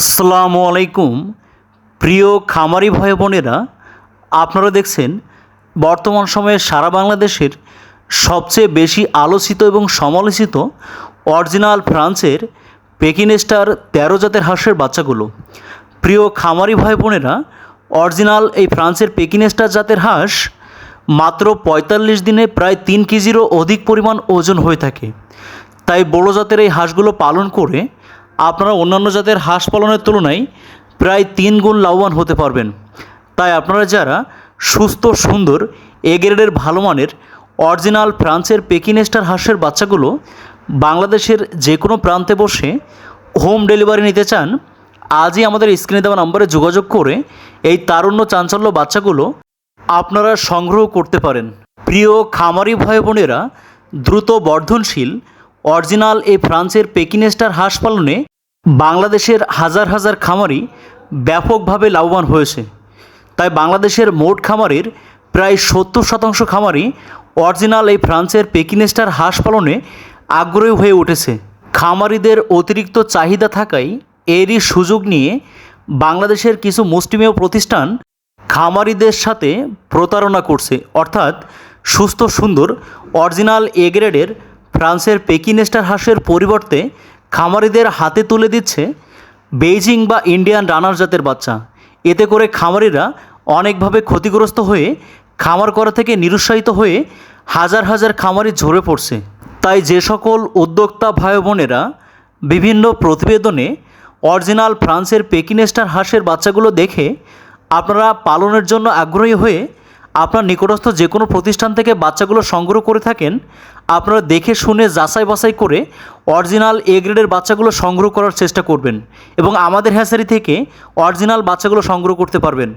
আসসালামু আলাইকুম। প্রিয় খামারি ভাই বোনেরা, আপনারা দেখছেন বর্তমান সময়ে সারা বাংলাদেশের সবচেয়ে বেশি আলোচিত এবং সমালোচিত অরিজিনাল ফ্রান্সের পেকিনেস্টার তেরো জাতের হাঁসের বাচ্চাগুলো। প্রিয় খামারি ভাই বোনেরা, অরিজিনাল এই ফ্রান্সের পেকিনেস্টার জাতের হাঁস মাত্র পঁয়তাল্লিশ দিনে প্রায় তিন কেজিরও অধিক পরিমাণ ওজন হয়ে থাকে। তাই বড় জাতের এই হাঁসগুলো পালন করে আপনারা অন্যান্য জাতের হাঁস পালনের তুলনায় প্রায় তিন গুণ লাভবান হতে পারবেন। তাই আপনারা যারা সুস্থ, সুন্দর, এ গ্রেডের ভালো মানের অরিজিনাল ফ্রান্সের পেকিনেস্টার হাঁসের বাচ্চাগুলো বাংলাদেশের যে কোনো প্রান্তে বসে হোম ডেলিভারি নিতে চান, আজই আমাদের স্ক্রিনে দেওয়া নম্বরে যোগাযোগ করে এই তারুণ্য চাঞ্চল্য বাচ্চাগুলো আপনারা সংগ্রহ করতে পারেন। প্রিয় খামারি ভাই বোনেরা, দ্রুত বর্ধনশীল, অরিজিনাল এই ফ্রান্সের পেকিনেস্টার হাঁস পালনে বাংলাদেশের হাজার হাজার খামারি ব্যাপকভাবে লাভবান হয়েছে। তাই বাংলাদেশের মোট খামারের প্রায় সত্তর শতাংশ খামারি অরিজিনাল এই ফ্রান্সের পেকিনেস্টার হাঁস পালনে আগ্রহী হয়ে উঠেছে। খামারিদের অতিরিক্ত চাহিদা থাকায় এরই সুযোগ নিয়ে বাংলাদেশের কিছু মুষ্টিমেয় প্রতিষ্ঠান খামারিদের সাথে প্রতারণা করছে। অর্থাৎ সুস্থ, সুন্দর, অরিজিনাল এ গ্রেডের ফ্রান্সের পেকিনেস্টার হাঁসের পরিবর্তে খামারিদের হাতে তুলে দিচ্ছে বেইজিং বা ইন্ডিয়ান রানার জাতের বাচ্চা। এতে করে খামারিরা অনেকভাবে ক্ষতিগ্রস্ত হয়ে খামার করা থেকে নিরুৎসাহিত হয়ে হাজার হাজার খামারি ঝরে পড়ছে। তাই যে সকল উদ্যোক্তা ভাই বোনেরা বিভিন্ন প্রতিবেদনে অরিজিনাল ফ্রান্সের পেকিনেস্টার হাঁসের বাচ্চাগুলো দেখে আপনারা পালনের জন্য আগ্রহী হয়ে আপনার নিকটস্থ যে কোনো প্রতিষ্ঠান থেকে বাচ্চাগুলো সংগ্রহ করে থাকেন, আপনারা দেখে শুনে যাচাই বাছাই করে অরিজিনাল এ গ্রেডের বাচ্চাগুলো সংগ্রহ করার চেষ্টা করবেন এবং আমাদের হ্যাসারি থেকে অরিজিনাল বাচ্চাগুলো সংগ্রহ করতে পারবেন।